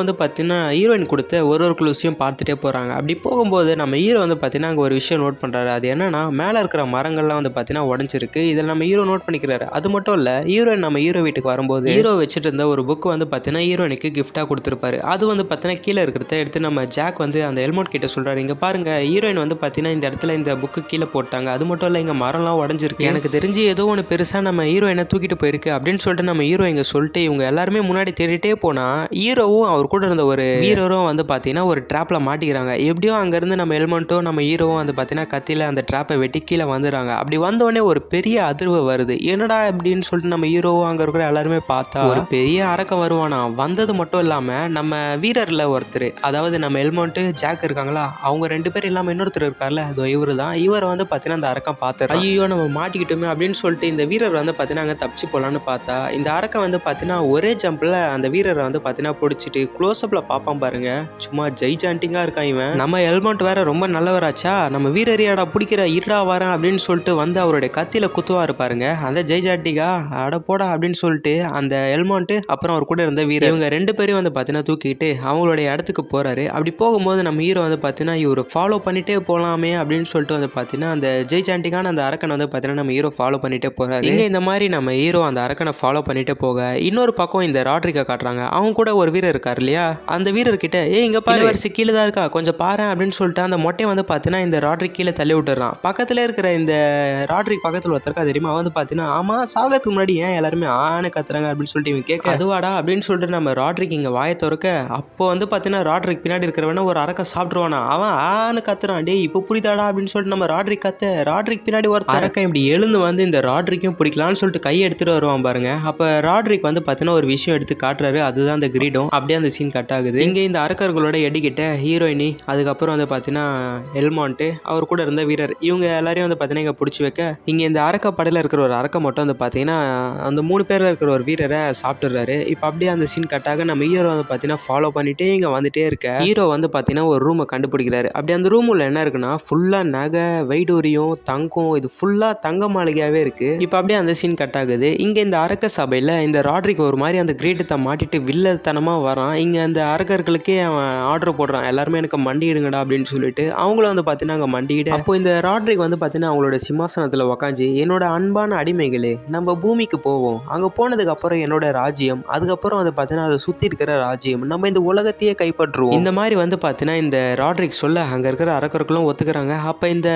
வந்து பார்த்தீங்கன்னா ஹீரோயின் கொடுத்த ஒரு ஒரு க்ளூஸையும் பார்த்துட்டே போகிறாங்க அப்படி போகும்போது நம்ம ஹீரோ வந்து பார்த்தீங்கன்னா அங்கே ஒரு விஷயம் நோட் பண்ணுறாரு அது என்னன்னா மேலே இருக்கிற மரங்கள்லாம் வந்து பார்த்தீங்கன்னா உடஞ்சிருக்கு. இதில் நம்ம ஹீரோ நோட் பண்ணிக்கிறாரு. அது மட்டும் இல்லை ஹீரோயின் நம்ம ஹீரோ வீட்டுக்கு வரும்போது ஹீரோ வச்சுட்டு இருந்த ஒரு புக் வந்து பார்த்தீங்கன்னா ஹீரோயினுக்கு கிஃப்டாக கொடுத்துருப்பாரு. அது வந்து பார்த்தீங்கன்னா கீழே இருக்கிறத எடுத்து நம்ம ஜாக் வந்து அந்த ஹெல்மெட் கிட்ட சொல்கிறாரு இங்கே பாருங்க ஹீரோயின் வந்து பார்த்தீங்கன்னா இந்த இடத்துல இந்த புக்கு கீழே போட்டாங்க. அது மட்டும் இல்லை இங்கே மரம்லாம் உடஞ்சிருக்கு. எனக்கு தெரிஞ்சு ஏதோ ஒன்று பெருசாக நம்ம ஹீரோயினை தூக்கிட்டு போயிருக்கு அப்படின்னு சொல்லிட்டு நம்ம ஹீரோ இங்கே சொல்லிட்டு இவங்க எல்லாருமே முன்னாடி தேடிட்டே போனால் ஹீரோவும் அவர் கூட இருந்த ஒரு வீரரும் வந்து பார்த்தீங்கன்னா ஒரு ட்ராப்பில் மாட்டிக்கிறாங்க. எப்படியோ அங்கேருந்து நம்ம ஹெல்மெட்டும் நம்ம ஹீரோவும் வந்து பார்த்தீங்கன்னா கத்தியில் அந்த ட்ராப்பை வெட்டி கீழே வந்துடுறாங்க. அப்படி வந்தோடனே ஒரு பெரிய அதிர்வு வருது. என்னடா அப்படின்னு சொல்லிட்டு நம்ம ஹீரோவும் அங்கே இருக்கிற எல்லாருமே பார்த்தா ஒரு பெரிய அரக்கம் வருவானா? வந்தது மட்டும் இல்லாமல் நம்ம வீரரில் ஒருத்தர் அதாவது நம்ம ஹெல்மெண்ட்டு ஜாக் இருக்காங்களா? அவங்க ரெண்டு பேர் இல்லாமல் இன்னொருத்தர் இருக்கார்ல அதோ இவர் தான் இவரை வந்து பார்த்தீங்கன்னா அந்த அரக்கம் பார்த்தாரு ஐயோ நம்ம மாட்டிக்கிட்டோமே அப்படின்னு சொல்லிட்டு இந்த வீரர் வந்து பார்த்தீங்கன்னா அங்கே தப்பிச்சு போகலான்னு பார்த்தா இந்த அரக்கம் வந்து பார்த்தீங்கன்னா ஒரே ஜம்பில் அந்த வீரரை வந்து பார்த்தீங்கன்னா பிடிச்சிட்டு க்ளோஸ்அப்பில் பார்ப்பான் பாருங்க. சும்மா ஜெய்ஜாண்டிங்காக இருக்கான் இவன். நம்ம ஹெல்மெட் வேற ரொம்ப நல்லவராச்சா? நம்ம வீரரியாடா பிடிக்கிற இருடா வரேன் அப்படின்னு சொல்லிட்டு வந்து அவருடைய கத்தியில் குத்துவாரு பாருங்க. அந்த ஜெய்ஜாண்டிகா அட போடா அப்படின்னு சொல்லிட்டு அந்த ஹெல்மெட்டு அப்புறம் அவர் கூட இருந்த வீரர் இவங்க ரெண்டு பேரும் வந்து பார்த்தீங்கன்னா தூக்கிட்டு அவங்களுடைய இடத்துக்கு போறாரு. அப்படி போகும்போது நம்ம ஹீரோ வந்து பார்த்தீங்கன்னா இவர் ஃபாலோ பண்ணிட்டே போகலாமே அப்படின்னு சொல்லிட்டு வந்து பார்த்தீங்கன்னா அந்த ஜெய்ஜாண்டிகான அந்த அரக்கனை வந்து பார்த்தீங்கன்னா நம்ம ஹீரோ ஃபாலோ பண்ணிட்டே போறாரு. இங்க இந்த மாதிரி நம்ம ஹீரோ அந்த அரக்கனை ஃபாலோ பண்ணிட்டே போக இன்னொரு பக்கம் இந்த ராட்ரிக்கை காட்டுறாங்க. அவங்க கூட ஒரு வீரர் இருக்கார் இல்லையா? அந்த வீரர் கிட்ட ஏ இங்க பாரு. வரிசை கீழே தான் இருக்கா? கொஞ்சம் பாரு அப்படின்னு சொல்லிட்டு அந்த மொட்டையை வந்து பார்த்தீங்கன்னா இந்த ராட்ரிக் கீழே தள்ளி விட்டுறான். பக்கத்துல இருக்கிற இந்த ராட்ரிக் பக்கத்துல ஒருத்தருக்கா தெரியுமா? வந்து பார்த்தீங்கன்னா ஆமா சாகத்துக்கு முன்னாடி ஏன் எல்லாருமே ஆன கத்துறாங்க? அப்படின்னு சொல்லிட்டு இவன் கேட்க அதுவாடா? அப்படின்னு சொல்லிட்டு நம்ம ராட்ரிக் இங்க வாயை திறக்க அப்போ வந்து பார்த்தீங்கன்னா ராட்ரிக் பின்னாடி இருக்கிறவன ஒரு அரக்க சாப்பிட்ருவானா அவன் ஆன கத்துறான். டேய் இப்போ புரியுதாடா? அப்படின்னு சொல்லிட்டு நம்ம ராட்ரிக் கத்த ராட்ரிக் பின்னாடி ஒரு அரக்கன் இப்படி எழுந்து வந்து இந்த ராட்ரிக்கும் பிடிக்கலாம்னு சொல்லிட்டு கையை எடுத்துட்டு வருவான் பாருங்க. அப்போ ராட்ரிக் வந்து பார்த்தீங்கன்னா ஒரு விஷயம் எடுத்து காட்டுறாரு. அதுதான் அந்த கிரீடம். அப்படியே அந்த சீன் கட் ஆகுது. இங்கே இந்த அரக்கர்களோட எடிக்கிட்ட ஹீரோயினி அதுக்கப்புறம் வந்து பார்த்தீங்கன்னா எல்மான்ட்டு அவர் கூட இருந்த வீரர். இவங்க எல்லாரையும் வந்து பார்த்தீங்கன்னா இங்கே பிடிச்சி வைக்க இங்கே இந்த அரக்க படையில் இருக்கிற ஒரு அரக்க மட்டும் வந்து பார்த்தீங்கன்னா அந்த மூணு பேரில் இருக்கிற ஒரு வீரரை சாப்பிட்டுறாரு. இப்போ அப்படியே அந்த சீன் கட்டாக நம்ம ஹீரோ வந்து பார்த்தீங்கன்னா ஃபாலோ பண்ணிட்டே இங்கே வந்துட்டே இருக்க ஹீரோ வந்து பார்த்தீங்கன்னா ஒரு ரூமை கண்டுபிடிக்கிறாரு. அப்படி அந்த ரூம் உள்ள என்ன இருக்குன்னா ஃபுல்லாக நகை வைடூரியம் தங்கம் இது ஃபுல்லாக தங்க மாளிகையாகவே இருக்குது இப்போ அப்படியே அந்த சீன் கட் ஆகுது. இங்கே இந்த அரக்க சபையில் இந்த ராட்ரிக் ஒரு மாதிரி அந்த கிரீட்டத்தை மாட்டிட்டு வில்லத்தனமாக வரான். இங்கே அந்த அரக்கர்களுக்கே அவன் ஆர்டர் போடுறான். எல்லாருமே எனக்கு மண்டிடுங்கடா அப்படின்னு சொல்லிட்டு அவங்களும் வந்து பார்த்தீங்கன்னா அங்கே மண்டியிட அப்போ இந்த ராட்ரிக் வந்து பார்த்தீங்கன்னா அவங்களோட சிம்மாசனத்தில் உக்காஞ்சி என்னோட அன்பான அடிமைகளே நம்ம பூமிக்கு போவோம். அங்கே போனதுக்கு அப்புறம் என்னோட ராஜ்யம் அதுக்கப்புறம் வந்து பார்த்தீங்கன்னா அதை சுற்றி இருக்கிற ராஜ்யம். நம்ம இந்த உலகத்தையே கைப்பற்றுவோம். இந்த மாதிரி வந்து பார்த்தீங்கன்னா இந்த ராட்ரிக் சொல்ல அங்கே இருக்கிற அரக்கர்களும் ஒத்துக்கிறாங்க. அப்போ இந்த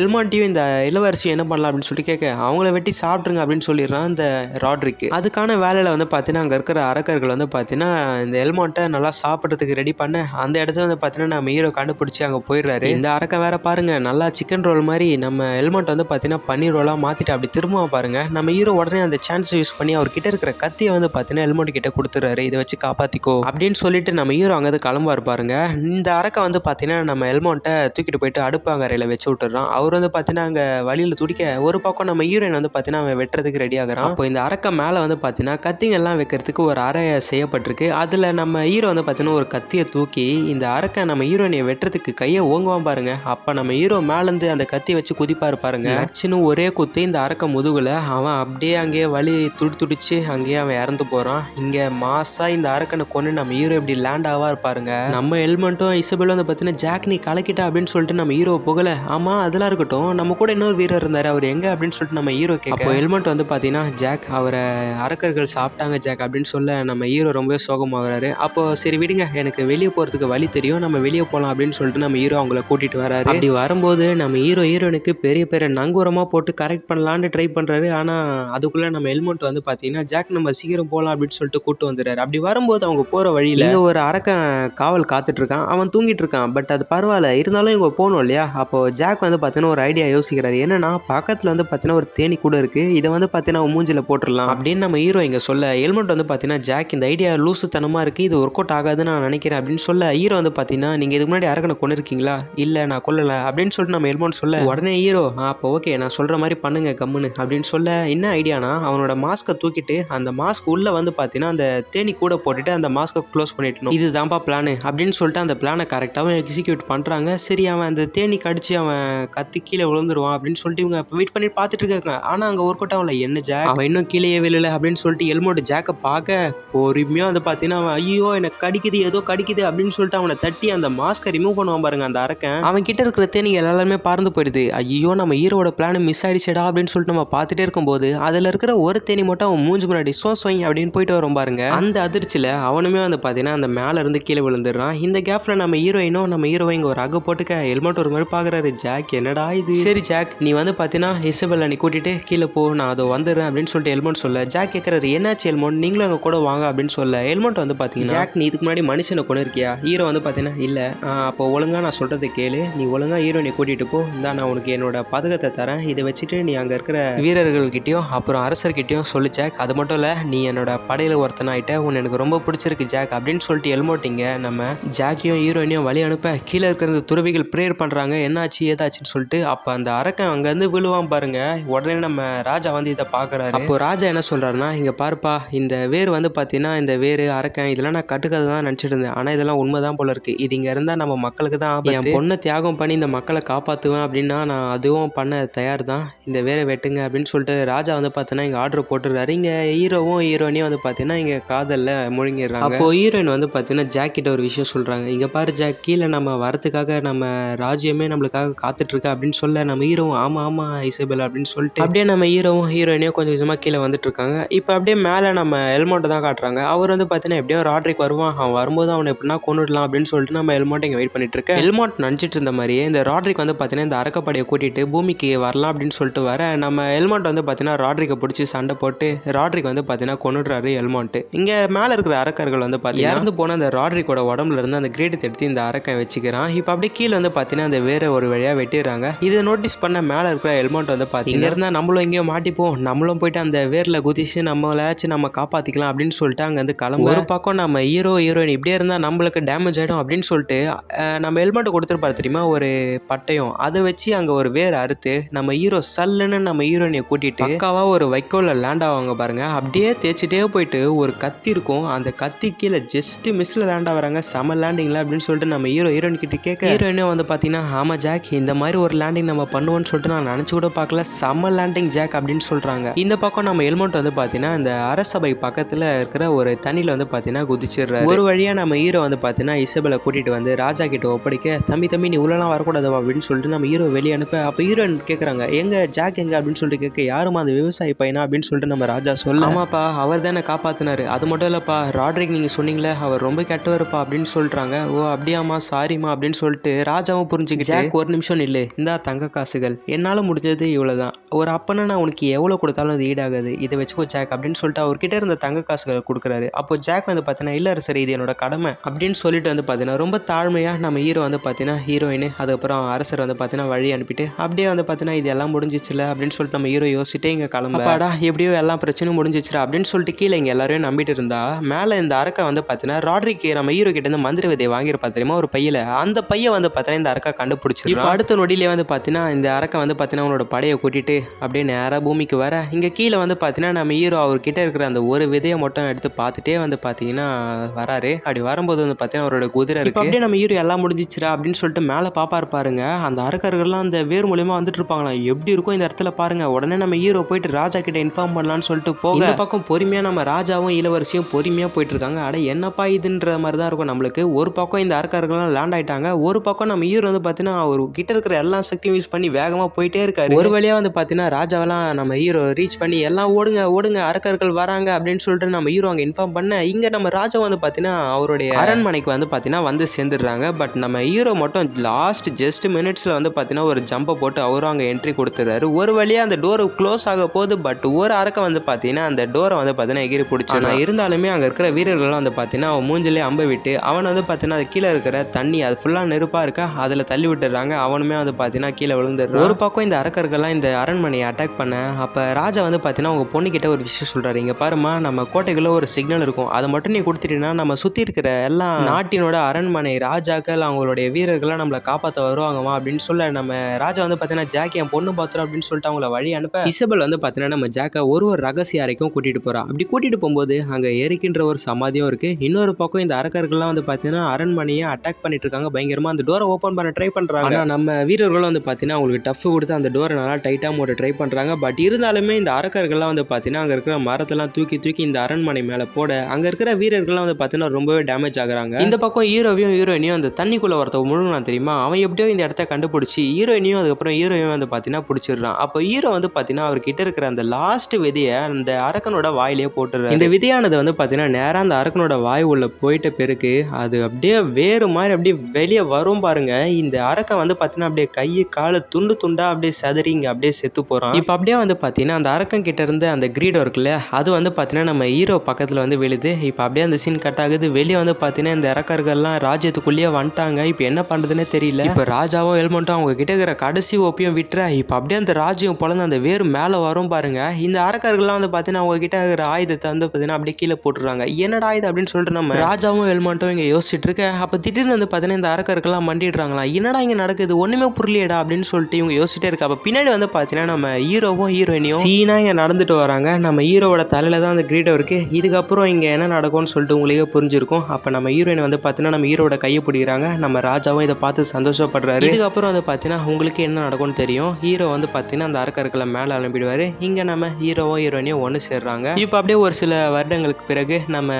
எல்மாண்டியும் இந்த இளவரசியும் என்ன பண்ணலாம் அப்படின்னு சொல்லி கேட்க அவங்கள வெட்டி சாப்பிட்ருங்க அப்படின்னு சொல்லிடுறான் இந்த ராட்ரிக்கு அதுக்கான வேலையில் வந்து பார்த்தீங்கன்னா அங்கே இருக்கிற அரக்கர்கள் வந்து பார்த்தீங்கன்னா இந்த எல்மாண்ட்டை நல்லா சாப்பிட்றதுக்கு ரெடி பண்ண அந்த இடத்துல வந்து பார்த்தீங்கன்னா நம்ம ஹீரோ கண்டுபிடிச்சி அங்கே போயிடுறாரு. இந்த அரக்க வேற பாருங்க நல்லா சிக்கன் ரோல் மாதிரி நம்ம ஹெல்மெட் வந்து பார்த்தீங்கன்னா பன்னீர் ரோலாக மாற்றிட்டு அப்படி திரும்ப பாருங்க. நம்ம ஹீரோ உடனே அந்த சான்ஸ் யூஸ் பண்ணி அவர் கிட்ட இருக்கிற கத்தியை வந்து பார்த்தீங்கன்னா ஹெல்மெட் கிட்ட கொடுத்துறாரு இதை வச்சு காப்பாற்றிக்கோ அப்படின்னு சொல்லிட்டு நம்ம ஹீரோ அங்கேருந்து கிளம்புவார் பாருங்க. இந்த அரக்க வந்து பார்த்தீங்கன்னா நம்ம ஹெல்மெட்டை தூக்கிட்டு போயிட்டு அடுப்பாங்கரையில் வச்சு விட்டுறான் அவர் வந்து பார்த்தீங்கன்னா அங்கே வழியில் துடிக்க ஒரு பக்கம் நம்ம ஹீரோயின் வந்து பார்த்தீங்கன்னா அவன் வெட்டுறதுக்கு ரெடி ஆகுறான். அப்போ இந்த அரக்க மேலே வந்து பார்த்தீங்கன்னா கத்திங்கெல்லாம் வைக்கிறதுக்கு ஒரு அறை செய்யப்பட்டிருக்கு. அதில் நம்ம ஹீரோ வந்து பார்த்தீங்கன்னா ஒரு கத்தியை தூக்கி இந்த அரக்கை நம்ம ஹீரோயினை வெட்டுறதுக்கு கையை ஓங்குவான் பாருங்க. அப்போ நம்ம ஹீரோ மேலேருந்து அந்த கத்தி வச்சு குதிப்பாரு பாருங்க. நச்சுன்னு ஒரே குத்து இந்த அரக்க முதுகில் அவன் அப்படியே அங்கேயே வலி துடி துடிச்சு அங்கேயே அவன் இறந்து போகிறான் இங்கே மாசா இந்த அரக்கனை கொண்டு நம்ம ஹீரோ இப்படி லேண்ட் ஆவா இருப்பாருங்க நம்ம ஹெல்மெட்டும் இசபெல்லும் வந்து பார்த்தீங்கன்னா ஜாக் நீ கலக்கிட்டா அப்படின்னு சொல்லிட்டு நம்ம ஹீரோ புகழ. ஆமா அதெல்லாம் இருக்கட்டும். நம்ம கூட இன்னொரு வீரர் இருந்தார். அவர் எங்க அப்படின்னு சொல்லிட்டு நம்ம ஹீரோ கேட்க. ஹெல்மெட் வந்து பார்த்தீங்கன்னா ஜாக் அவரை அரக்கர்கள் சாப்பிட்டாங்க ஜாக் அப்படின்னு சொல்ல நம்ம ஹீரோ ரொம்பவே சோகமாகறாரு. அப்போ சரி விடுங்க எனக்கு வெளியே போகிறதுக்கு வழி தெரியும் நம்ம வெளியே போகலாம் அப்படின்னு சொல்லிட்டு நம்ம ஹீரோ அவங்கள கூட்டிகிட்டு வராரு. அப்படி வரும்போது நம்ம ஹீரோ ஹீரோனுக்கு பெரிய பெரிய நங்கூரமாக போட்டு கரெக்ட் பண்ணலான்னு ட்ரை பண்ணுறாரு ஆனால் அதுக்குள்ளே நம்ம ஹெல்மெட் வந்து பார்த்தீங்கன்னா ஜாக் நம்ம சீக்கிரம் போகலாம் அப்படின்னு சொல்லிட்டு கூட்டு வந்துடுறாரு. அப்படி வரும்போது அவங்க போகிற வழியில் ஒரு அரக்கன் காவல் காத்துட்டு இருக்கான் அவன் தூங்கிட்டு இருக்கான் பட் அது பரவாயில்ல இருந்தாலும் இவங்க போகணும் இல்லையா? அப்போ ஜாக் வந்து பார்த்தீங்கன்னா ஒரு ஐடியா யோசிக்கிறாரு. என்னன்னா பக்கத்தில் வந்து பார்த்தீங்கன்னா ஒரு தேனி கூட இருக்குது இதை வந்து பார்த்தீங்கன்னா மூஞ்சில போட்டுடலாம் அப்படின்னு நம்ம ஹீரோ இங்கே சொல்ல ஹெல்மெட் வந்து பார்த்தீங்கன்னா ஜாக் இந்த ஐடியா லூசுத்தனமாக இருக்குது இது ஒர்க் அவுட் ஆகாதுன்னு நான் நினைக்கிறேன். அப்படின்னு சொல்ல ஹீரோ வந்து பார்த்தீங்கன்னா நீங்கள் இதுக்கு முன்னாடி அரக்கனை கொண்டு இருக்கீங்களா இல்லை நான் கொல்லலை. அப்படின்னு சொல்லிட்டு நம்ம ஹெல்மெட் சொல்ல உடனே ஹீரோ அப்போ ஓகே நான் சொல்கிற மாதிரி பண்ணுங்க கம்முன்னு. அப்படின்னு சொல்ல என்ன ஐடியானா அவனோட மாஸ்க்கை தூக்கிட்டு அந்த மாஸ்க் உள்ளே வந்து பார்த்தீங்கன்னா அந்த தேனி கூட போட்டுட்டு அந்த மாஸ்க்கை க்ளோஸ் பண்ணிட்டணும் இதுதான்ப்பா பிளானு அப்படின்னு சொல்லிட்டு அந்த பிளானை கரெக்டாகவும் எக்ஸிக்யூட் பண்ணுறாங்க சரி அவன் அந்த தேனி கடிச்சு அவன் கத்தி கீழே விழுந்துருவான் அப்படின்னு சொல்லிட்டு இவங்க வெயிட் பண்ணி பார்த்துட்டு இருக்காங்க. ஆனால் அங்கே ஒர்க் அவுட் ஆகல. என்ன ஜாக்? அவன் இன்னும் கீழே விழல. அப்படின்னு சொல்லிட்டு எல்மோட ஜாக்கை பார்க்க பொறுமையாக வந்து பார்த்தீங்கன்னா அவன் ஐயோ எனக்கு கடிக்குது ஏதோ கடிக்குது அப்படின்னு சொல்லிட்டு அவனை தட்டி அந்த மாஸ்க்கை ரிமூவ் பண்ணுவான் பாருங்க அந்த அரக்கன். அவன் கிட்ட இருக்கிற தேனி எல்லாருமே பறந்து போயிடுது. ஐயோ நம்ம ஹீரோட பிளான் மிஸ் ஆயிடுச்சடா அப்படின்னு சொல்லிட்டு நம்ம பார்த்துட்டே இருக்கும்போது அதில் இருக்கிற ஒரு தேனி மட்டும் அவன் மூஞ்சி முன்னாடி சோ சொய் அப்படின்னு போயிட்டு வரும் பாருங்க. அந்த அதிர்ச்சியில் அவனுமே வந்து பார்த்தீங்கன்னா அந்த மேலே இருந்து கீழே விழுந்துடுறான். இந்த கேப்பில் நம்ம ஹீரோயினும் நம்ம ஹீரோவை இங்கே ஒரு அக போட்டுக்க ஹெல்மெட் ஒரு மாதிரி பார்க்குறாரு ஜாக் என்னடா இது? சரி ஜாக் நீ வந்து பார்த்தீங்கன்னா இசபெல்ல நீ கூட்டிட்டு கீழே போ நான் அதை வந்துடுறேன் அப்படின்னு சொல்லிட்டு ஹெல்மெட் சொல்ல ஜாக் கேட்குறாரு என்னாச்சு ஹெல்மெட் நீங்களும் அங்கே கூட வாங்க அப்படின்னு சொல்ல. ஹெல்மெட் வந்து பார்த்தீங்கன்னா ஜாக் நீ இதுக்கு முன்னாடி மனுஷனை கொண்டு இருக்கியா? ஹீரோ வந்து பார்த்தீங்கன்னா இல்லை. அப்போ ஒழுங்காக நான் சொல்கிறத கேளு. நீ ஒழுங்காக ஹீரோயினை கூட்டிகிட்டு போ. இந்தா நான் உனக்கு என்னோட பதக்கத்தை தரேன். இதை வச்சுட்டு நீ அங்கே இருக்கிற வீரர்கள்கிட்டயும் அப்புறம் அரசர்கிட்டயும் சொல்லு ஜாக் அது மட்டும் இல்லை நீ என்னோட படையில் ஒருத்தனாயிட்ட உன்னை எனக்கு ரொம்ப பிடிச்சிருக்கு ஜாக் அப்படின்னு சொல்லிட்டு ஹெல்மெட்டிங்க நம்ம ஜாக்கியும் ஹீரோயினையும் வழி அனுப்ப கீழே இருக்கிற துறவிகள் ப்ரேயர் பண்ணுறாங்க என்னாச்சு ஏதாச்சுன்னு சொல்லிட்டு அப்போ அந்த அரக்கன் அங்கேருந்து விழுவான் பாருங்க. உடனே நம்ம ராஜா வந்து இதை பார்க்குறாரு அப்போ ராஜா என்ன சொல்கிறாருன்னா இங்கே பாருப்பா இந்த வேர் வந்து பார்த்தீங்கன்னா இந்த வேர் அரக்கன் இதெல்லாம் நான் கட்டுக்கதை தான் நினச்சிட்டு இருந்தேன் ஆனால் இதெல்லாம் உண்மைதான் போல இருக்கு. இது இங்கே இருந்தால் நம்ம மக்களுக்கு தான் என் பொண்ணை தியாகம் பண்ணி இந்த மக்களை காப்பாற்றுவேன் அப்படின்னா நான் அதுவும் பண்ண தயார் தான். இந்த வேரை வெட்டுங்க அப்படின்னு சொல்லிட்டு ராஜா வந்து பார்த்தீங்கன்னா இங்கே ஆர்டர் போட்டுருக்காரு இங்கே ஹீரோவும் ஹீரோயினையும் வந்து பார்த்தீங்கன்னா இங்கே காதலில் முழுங்கிடுறாங்க. அப்போது ஹீரோயின் வந்து பார்த்தீங்கன்னா ஜாக்கெட் ஒரு விஷயம் சொல்கிறாங்க இங்கே பாரு ஜாக் கீழே நம்ம வரத்துக்காக நம்ம ராஜ்யமே நம்மளுக்காக காத்துட்ருக்கா அப்படின்னு சொல்ல நம்ம ஹீரோவும் ஆமாம் ஆமாம் இசபெல் அப்படின்னு சொல்லிட்டு அப்படியே நம்ம ஹீரோவும் ஹீரோயினையும் கொஞ்சம் கொஞ்சமாக கீழே வந்துட்டு இருக்காங்க இப்போ அப்படியே மேலே நம்ம எல்மோட்டை தான் காட்டுறாங்க. அவர் வந்து பார்த்தீங்கன்னா எப்படியும் ராட்ரிக் வருவான். அவன் வரும்போது அவனை எப்படின்னா கொண்டுடலாம் அப்படின்னு சொல்லிட்டு நம்ம எல்மோட்டை இங்கே வெயிட் பண்ணிட்டு இருக்கேன். எல்மோட் நினச்சிட்டு இருந்த மாதிரியே இந்த ராட்ரிக் வந்து பார்த்தீங்கன்னா இந்த அரக்கப்படையை கூட்டிட்டு பூமிக்கு வரலாம் அப்படின்னு சொல்லிட்டு வர நம்ம எல்மோட் வந்து பார்த்தீங்கன்னா ராட்ரிக்கை பிடிச்சி சண்டை போட்டு ராட்ரிக் வந்து பார்த்தீங்கன்னா கொண்டுடுறாரு எல்மோண்ட்டு இங்கே மேலே இருக்கிற அரக்கர்கள் வந்து பார்த்தீங்கன்னா இறந்து போன அந்த ராட்ரிக்கோட உடம்புல இருந்து அந்த கிரேட் எடுத்து இந்த அரக்கன் வச்சுக்கிறான். இப்போ அப்படியே கீழே வந்து பார்த்தீங்கன்னா அந்த வேற ஒரு வழியாக வெட்டிடுறாங்க. இதை நோட்டீஸ் பண்ண மேலே இருக்கிற எல்மோண்ட் வந்து பார்த்தீங்கன்னா இங்கே இருந்தால் நம்மளும் எங்கேயோ மாட்டிப்போம். நம்மளும் போயிட்டு அந்த வேரில் குதிச்சு நம்மளாச்சும் நம்ம காப்பாற்ற காப்பாற்றிக்கலாம் அப்படின்னு சொல்லிட்டு அங்கே வந்து கிளம்ப ஒரு பக்கம் நம்ம ஹீரோ ஹீரோயின் இப்படியே இருந்தால் நம்மளுக்கு டேமேஜ் ஆகிடும் அப்படின்னு சொல்லிட்டு நம்ம ஹெல்மெட் கொடுத்துருப்பாரு தெரியுமா? ஒரு பட்டயம். அதை வச்சு அங்கே ஒரு வேர் அறுத்து நம்ம ஹீரோ சல்லுன்னு நம்ம ஹீரோயினை கூட்டிட்டு பக்காவாக ஒரு வைக்கோலில் லேண்ட் ஆவாங்க பாருங்க. அப்படியே தேய்ச்சிட்டே போயிட்டு ஒரு கத்தி இருக்கும். அந்த கத்தி கீழே ஜஸ்ட் மிஸ்ல லேண்ட் ஆகுறாங்க. செம லேண்டிங்ல அப்படின்னு சொல்லிட்டு நம்ம ஹீரோ ஹீரோயின் கிட்ட கேட்க ஹீரோயினும் வந்து பார்த்தீங்கன்னா ஆமா ஜாக் இந்த மாதிரி ஒரு லேண்டிங் நம்ம பண்ணுவோம்னு சொல்லிட்டு நான் நினச்சி கூட பார்க்கல. செம லேண்டிங் ஜாக் அப்படின்னு சொல்கிறாங்க இந்த பக்கம் நம்ம ஹெல்மெட் வந்து பார்த்தீங்கன்னா இந்த அரசபை பக்கத்தில் இருக்கிற ஒரு தண்ணியில் வந்து பார்த்தீங்கன்னா குதிச்சிடுறாரு. ஒரு வழியாக நம்ம ஹீரோ வந்து பார்த்தீங்கன்னா இசபெலை கூட்டிட்டு வந்து ராஜா கிட்ட ஒப்படைக்க தம்பி தம்பி நீ உள்ளலாம் வரக்கூடாது அப்படின்னு சொல்லிட்டு நம்ம ஹீரோ வெளியே அனுப்ப. அப்போ ஹீரோயின் கேட்குறாங்க எங்க ஜாக் எங்க? அப்படின்னு சொல்லிட்டு கேட்க யாருமா அந்த விவசாயி பையனா? அப்படின்னு சொல்லிட்டு நம்ம ராஜா சொல்ல ஆமாப்பா அவர் தானே காப்பாத்தினாரு. அது மட்டும் இல்லப்பா ராட்ரிக் நீங்க சொன்னீங்களே அவர் ரொம்ப கெட்டவருப்பா அப்படின்னு சொல்றாங்க. ஓ அப்படியாம்மா சாரிம்மா அப்படின்னு சொல்லிட்டு ராஜாவும் புரிஞ்சுக்கிட்டு ஜாக் ஒரு நிமிஷம் இல்லை இந்தா தங்க காசுகள். என்னால் முடிஞ்சது இவ்வளோதான் ஒரு அப்பனை நான் உனக்கு எவ்வளோ கொடுத்தாலும் அது ஈடாகாது. இதை வச்சுக்கோ ஜாக் அப்படின்னு சொல்லிட்டு அவர்கிட்ட இருந்த தங்க காசுகளை கொடுக்குறாரு அப்போ ஜாக் வந்து பார்த்தீங்கன்னா இல்லை சரி இது என்னோட கடமை அப்படின்னு சொல்லிட்டு வந்து பார்த்தீங்கன்னா ரொம்ப தாழ்மையாக நம்ம ஹீரோ வந்து பார்த்தீங்கன்னா ஹீரோயின் அதுக்கப்புறம் அரசர் வந்து பார்த்தீங்கன்னா வழி அனுப்பிட்டு அப்படியே வந்து பார்த்தீங்கன்னா இது எல்லாம் முடிஞ்சிச்சுல அப்படின்னு சொல்லிட்டு நம்ம ஹீரோ யோசிச்சுட்டே இங்கே கிளம்பாடா எப்படியோ எல்லா பிரச்சனையும் முடிஞ்சிச்சுரா அப்படின்னு சொல்லிட்டு கீழே இங்கே எல்லாரையும் நம்பிட்டு இருந்தா மேலே இந்த அரக்கை வந்து பார்த்தீங்கன்னா ராட்ரிக்கு நம்ம ஹீரோ கிட்ட இருந்து மந்திர விதையை வாங்கியிருப்பா தெரியுமா ஒரு பையில அந்த பைய வந்து பார்த்தீங்கன்னா இந்த அரக்கா கண்டுபிடிச்சி இப்போ அடுத்த நொடியிலே வந்து பார்த்தீங்கன்னா இந்த அரக்கை வந்து பார்த்தீங்கன்னா அவனோட படையை கூட்டிட்டு அப்படியே நேராக பூமிக்கு வர இங்கே கீழே வந்து பார்த்தீங்கன்னா நம்ம ஹீரோ அவர்கிட்ட இருக்கிற அந்த ஒரு விதையை மட்டும் எடுத்து பார்த்துட்டே வந்து பார்த்தீங்கன்னா வராரு. அப்படி வரும்போது வந்து பார்த்தீங்கன்னா அவரோட குதிரை இருக்கு. அப்படியே நம்ம ஹீரோ எல்லாம் முடிஞ்சிச்சுரா அப்படின்னு சொல்லிட்டு மேலே பாப்பா இருப்பாருங்க அந்த அரக்கர்கள்லாம் அந்த வேர் மூலியமா வந்துட்டு இருப்பாங்களா எப்படி இருக்கும் இந்த இடத்துல பாருங்க. உடனே நம்ம ஹீரோ போயிட்டு ராஜா கிட்ட இன்ஃபார்ம் பண்ணலாம்னு சொல்லிட்டு போக இந்த பக்கம் பொறுமையா நம்ம ராஜாவும் இளவரசியும் பொறுமையா போயிட்டு இருக்காங்க. அட என்னப்பா இதுன்ற மாதிரி தான் இருக்கும் நம்மளுக்கு. ஒரு பக்கம் இந்த அரக்கர்கள்லாம் லேண்ட் ஆயிட்டாங்க. ஒரு பக்கம் நம்ம ஹீரோ வந்து பார்த்தீங்கன்னா அவர் கிட்ட இருக்கிற எல்லா சக்தியும் யூஸ் பண்ணி வேகமா போயிட்டே இருக்காரு. ஒரு வழியா வந்து பார்த்தீங்கன்னா ராஜாவெல்லாம் நம்ம ஹீரோ ரீச் பண்ணி எல்லாம் ஓடுங்க ஓடுங்க அரக்கர்கள் வராங்க அப்படின்னு அப்படின்னு சொல்லிட்டு நம்ம ஹீரோ அங்கே இன்ஃபார்ம் பண்ண இங்கே நம்ம ராஜா வந்து பார்த்தீங்கன்னா அவருடைய அரண்மனைக்கு வந்து பார்த்தீங்கன்னா வந்து சேர்ந்துடுறாங்க. பட் நம்ம ஹீரோ மட்டும் லாஸ்ட் ஜஸ்ட் மினிட்ஸில் வந்து பார்த்தீங்கன்னா ஒரு ஜம்பை போட்டு அவரும் அங்கே என்ட்ரி கொடுத்துறாரு ஒரு வழியாக அந்த டோர் க்ளோஸ் ஆக போகுது பட் ஒரு அரக்கம் வந்து பார்த்தீங்கன்னா அந்த டோரை வந்து பார்த்தீங்கன்னா எகிரி பிடிச்சி. ஆனால் இருந்தாலுமே அங்கே இருக்கிற வீரர்கள்லாம் வந்து பார்த்தீங்கன்னா அவன் மூஞ்சிலே அம்ப விட்டு அவன் வந்து பார்த்தீங்கன்னா அது கீழே இருக்கிற தண்ணி அது ஃபுல்லாக நெருப்பாக இருக்கா அதில் தள்ளி விட்டுறாங்க அவனுமே வந்து பார்த்தீங்கன்னா கீழே விழுந்துடுறான். ஒரு பக்கம் இந்த அரக்கர்கள்லாம் இந்த அரண்மனையை அட்டாக் பண்ண அப்போ ராஜா வந்து பார்த்தீங்கன்னா அவங்க பொண்ணுக்கிட்ட ஒரு விஷயம் சொல்கிறாரு இங்கே பாருமா நம்ம கோட்டைக்குள்ள ஒரு சிக்னல் இருக்கும். அதை மட்டும் நீ கொடுத்துட்டீங்கன்னா நம்ம சுற்றி இருக்கிற எல்லா நாட்டினோட அரண்மனை ராஜாக்கள் அவங்களுடைய வீரர்கள்லாம் நம்மளை காப்பாற்ற வருவாங்கம்மா அப்படின்னு சொல்ல நம்ம ராஜா வந்து பார்த்தீங்கன்னா ஜாக்கி என் பொண்ணு பார்த்துரும் அப்படின்னு சொல்லிட்டு அவங்கள வழி அனுப்ப இசபல் வந்து பார்த்தீங்கன்னா நம்ம ஜாக்கை ஒரு ஒரு ரகசிய அறைக்கும் கூட்டிகிட்டு போகிறா அப்படி கூட்டிகிட்டு போகும்போது அங்கே எரிக்கின்ற ஒரு சமாதியும் இருக்குது இன்னொரு பக்கம் இந்த அரக்கர்கள்லாம் வந்து பார்த்தீங்கன்னா அரண்மனையை அட்டாக் பண்ணிட்டு இருக்காங்க. பயங்கரமாக அந்த டோரை ஓப்பன் பண்ண ட்ரை பண்ணுறாங்க ஆனால் நம்ம வீரர்களும் வந்து பார்த்தீங்கன்னா அவங்களுக்கு டஃப் கொடுத்து அந்த டோரை நல்லா டைட்டாக மூட ட்ரை பண்ணுறாங்க பட் இருந்தாலுமே இந்த அரக்கர்கள்லாம் வந்து பார்த்தீங்கன்னா அங்கே இருக்கிற மரத்தெல்லாம் தூக்கி தூக்கி இந்த அரண்மனை மேலே போட அங்கே இருக்கிற வீரர்கள்லாம் வந்து பார்த்தீங்கன்னா ரொம்பவே டேமேஜ் ஆகுறாங்க. இந்த பக்கம் ஹீரோவையும் ஹீரோயினையும் அந்த தண்ணிக்குள்ளே வரத முழுங்கினா தெரியுமா? அவன் எப்படியோ இந்த இடத்த கண்டுபிடிச்சி ஹீரோயினையும் அதுக்கப்புறம் ஹீரோயும் வந்து பார்த்தீங்கன்னா பிடிச்சிடுறான். அப்போ ஹீரோ வந்து பார்த்தீங்கன்னா அவர்கிட்ட இருக்கிற அந்த லாஸ்ட் விதையை அந்த அரக்கனோட வாயிலேயே போட்டுறாரு. இந்த விதையானது வந்து பார்த்தீங்கன்னா நேராக அந்த அரக்கனோட வாய் உள்ள போயிட்ட பிறகு அது அப்படியே வேறு மாதிரி அப்படியே வெளியே வரும் பாருங்க. இந்த அரக்கன் வந்து பார்த்தீங்கன்னா அப்படியே கையை காலை துண்டு துண்டா அப்படியே சதறிங்க அப்படியே செத்து போறான். இப்போ அப்படியே வந்து பார்த்தீங்கன்னா அந்த அரக்கன் கிட்ட இருந்து அந்த கிரீடம் இருக்குல்ல அது வந்து பார்த்தீங்கன்னா நம்ம ஹீரோ பக்கத்தில் வந்து விழுது. இப்போ அப்படியே அந்த சீன் கட் ஆகுது. வெளியே வந்து பார்த்தீங்கன்னா இந்த இறக்கர்கள்லாம் ராஜ்யத்துக்குள்ளேயே வந்துட்டாங்க. இப்போ என்ன பண்ணுறதுனே தெரியல. இப்போ ராஜாவும் ஹெல்மெட்டும் அவங்க கிட்ட இருக்கிற கடைசி ஓப்பியம் விட்டுற. இப்போ அப்படியே அந்த ராஜ்யம் பொழந்து அந்த வேறு மேலே வரும் பாருங்க. இந்த அரக்கர்கள்லாம் வந்து பார்த்தீங்கன்னா அவங்க கிட்ட இருக்கிற ஆயுதத்தை வந்து பார்த்தீங்கன்னா அப்படியே கீழே போட்டுருவாங்க என்னடா ஆயுதம் அப்படின்னு சொல்லிட்டு நம்ம ராஜாவும் ஹெல்மெட்டும் இங்கே யோசிச்சுட்டு இருக்க. அப்போ திடீர்னு வந்து பார்த்தீங்கன்னா இந்த அரக்கர்கள்லாம் மண்டிடுறாங்களா என்னடா இங்கே நடக்குது? ஒன்றுமே புரியலையடா அப்படின்னு சொல்லிட்டு இவங்க யோசிச்சுட்டே இருக்கா. அப்போ பின்னாடி வந்து பார்த்தீங்கன்னா நம்ம ஹீரோவும் ஹீரோயினியும் சீனாக இங்கே நடந்துட்டு வராங்க. நம்ம ஹீரோவோட தலையில் தான் அந்த கிரீடம் இருக்குது இதுக்கப்புறம் இங்கே என்ன நடக்கும்னு சொல்லிட்டு உங்களுக்கே புரிஞ்சிருக்கும். அப்போ நம்ம ஹீரோயின் வந்து பார்த்தீங்கன்னா நம்ம ஹீரோட கையை பிடிக்கிறாங்க. நம்ம ராஜாவும் இதை பார்த்து சந்தோஷப்படுறாரு. இதுக்கப்புறம் வந்து பார்த்தீங்கன்னா உங்களுக்கு என்ன நடக்கும்னு தெரியும். ஹீரோ வந்து பார்த்தீங்கன்னா அந்த அரக்கர்களை மேலே அனுப்பிடுவார். இங்கே நம்ம ஹீரோவும் ஹீரோயினையும் ஒன்று சேர்றாங்க. இப்போ அப்படியே ஒரு சில வருடங்களுக்கு பிறகு நம்ம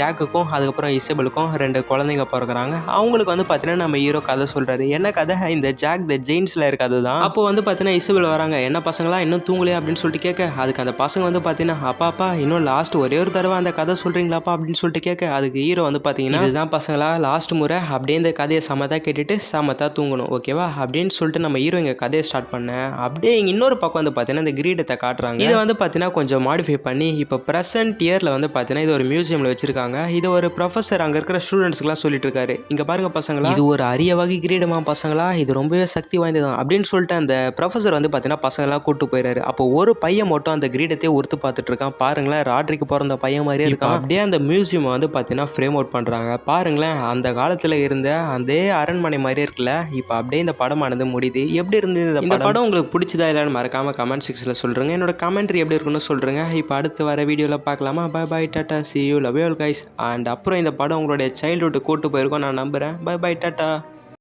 ஜாக்குக்கும் அதுக்கப்புறம் இசபலுக்கும் ரெண்டு குழந்தைங்க பிறகுறாங்க அவங்களுக்கு வந்து பார்த்தீங்கன்னா நம்ம ஹீரோ கதை சொல்கிறாரு என்ன கதை? இந்த ஜாக் த ஜெயின்ஸில் இருக்காது தான் அப்போ வந்து பார்த்தீங்கன்னா இசபல் வராங்க. என்ன பசங்களா? இன்னும் தூங்கலையா? அப்படின்னு சொல்லிட்டு கேட்க அதுக்கு அந்த பசங்க வந்து பார்த்தீங்கன்னா அப்பா அப்பா இன்னும் லாஸ்ட் ஒரே ஒரு தடவை அந்த கதை சொல்கிறீங்களாப்பா அப்படின்னு சொல்லிட்டு கேட்க அதுக்கு ஹீரோ வந்து பார்த்தீங்கன்னா இதுதான் பசங்களா லாஸ்ட் முறை அப்படியே இந்த கதையை சமத்தா கேட்டுட்டு சமத்தா தூங்கணும் ஓகேவா அப்படின்னு சொல்லிட்டு நம்ம ஹீரோ இங்கே கதையை ஸ்டார்ட் பண்ணேன் அப்படியே இங்க இன்னொரு பக்கம் வந்து பார்த்தீங்கன்னா இந்த கிரீடத்தை காட்டுறாங்க. இதை வந்து பார்த்தீங்கன்னா கொஞ்சம் மாடிஃபை பண்ணி இப்போ ப்ரெசன்ட் இயரில் வந்து பார்த்தீங்கன்னா இது ஒரு மியூசியமில் வச்சிருக்காங்க. இது ஒரு ப்ரொஃபஸர் அங்கே இருக்கிற ஸ்டூடெண்ட்ஸ்க்குலாம் சொல்லிட்டு இருக்காரு. இங்கே பாருங்க பசங்களா இது ஒரு அரிய வகை கிரீடமா பசங்களா? இது ரொம்பவே சக்தி வாய்ந்ததான் அப்படின்னு சொல்லிட்டு அந்த ப்ரொஃபஸர் வந்து பார்த்தீங்கன்னா பசங்களாம் கூட்டு போயிறாரு. அப்போ ஒரு பையன் மட்டும் அந்த கிரீடத்தையே உறுத்து பார்த்துட்டு இருக்கான். பாருங்களேன் ராட்ரிக்கு பிறந்த பையன் மாதிரியே இருக்கான். அப்படியே அந்த மியூசியம் வந்து பார்த்தீங்கன்னா ஃப்ரேம் அவுட் பண்ணுறாங்க பாருங்களேன் அந்த காலத்தில் இருந்த அதே அரண்மனை மாதிரியே இருக்குல்ல? இப்போ அப்படியே இந்த படமானது முடியுது. எப்படி இருந்தது இந்த படம்? உங்களுக்கு பிடிச்சதா இல்லைன்னு மறக்காம கமெண்ட் செக்ஷனில் சொல்கிறேங்க என்னோட கமெண்ட்ரி எப்படி இருக்குன்னு சொல்கிறேங்க இப்போ அடுத்து வர வீடியோவில் பார்க்கலாமா? Bye bye tata see you love you guys and அப்புறம் இந்த படம் உங்களுடைய சைல்ட்ஹுட் கூட்டு போயிருக்கோம் நான் நம்புகிறேன் பை பை டாட்டா